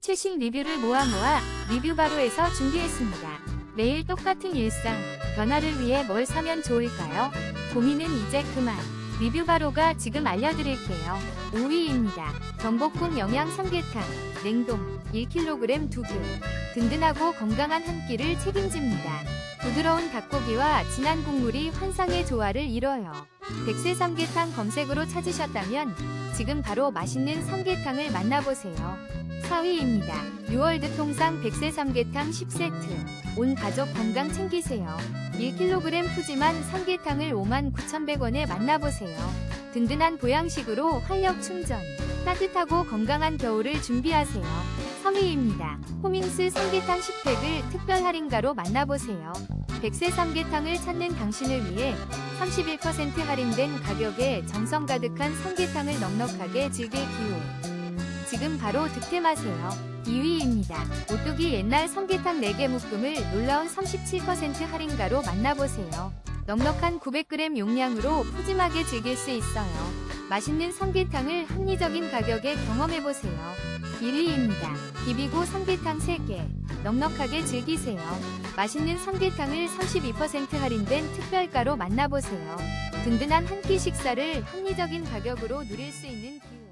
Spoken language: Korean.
최신 리뷰를 모아 모아 리뷰 바로에서 준비했습니다. 매일 똑같은 일상, 변화를 위해 뭘 사면 좋을까요? 고민은 이제 그만. 리뷰 바로가 지금 알려드릴게요. 5위입니다. 전복국 영양 삼계탕, 냉동, 1kg 2개. 든든하고 건강한 한 끼를 책임집니다. 부드러운 닭고기와 진한 국물이 환상의 조화를 이뤄요. 백세 삼계탕 검색으로 찾으셨다면 지금 바로 맛있는 삼계탕을 만나보세요. 4위입니다. 6월 드 통상 백세 삼계탕 10세트. 온 가족 건강 챙기세요. 1kg 푸짐한 삼계탕을 59,100원에 만나보세요. 든든한 보양식으로 활력 충전. 따뜻하고 건강한 겨울을 준비하세요. 3위입니다. 호밍스 삼계탕 10팩을 특별 할인가로 만나보세요. 백세 삼계탕을 찾는 당신을 위해 31% 할인된 가격에 정성 가득한 삼계탕을 넉넉하게 즐길 기회. 지금 바로 득템하세요. 2위입니다. 오뚜기 옛날 삼계탕 4개 묶음을 놀라운 37% 할인가로 만나보세요. 넉넉한 900g 용량으로 푸짐하게 즐길 수 있어요. 맛있는 삼계탕을 합리적인 가격에 경험해보세요. 1위입니다. 비비고 삼계탕 3개. 넉넉하게 즐기세요. 맛있는 삼계탕을 32% 할인된 특별가로 만나보세요. 든든한 한 끼 식사를 합리적인 가격으로 누릴 수 있는 기회.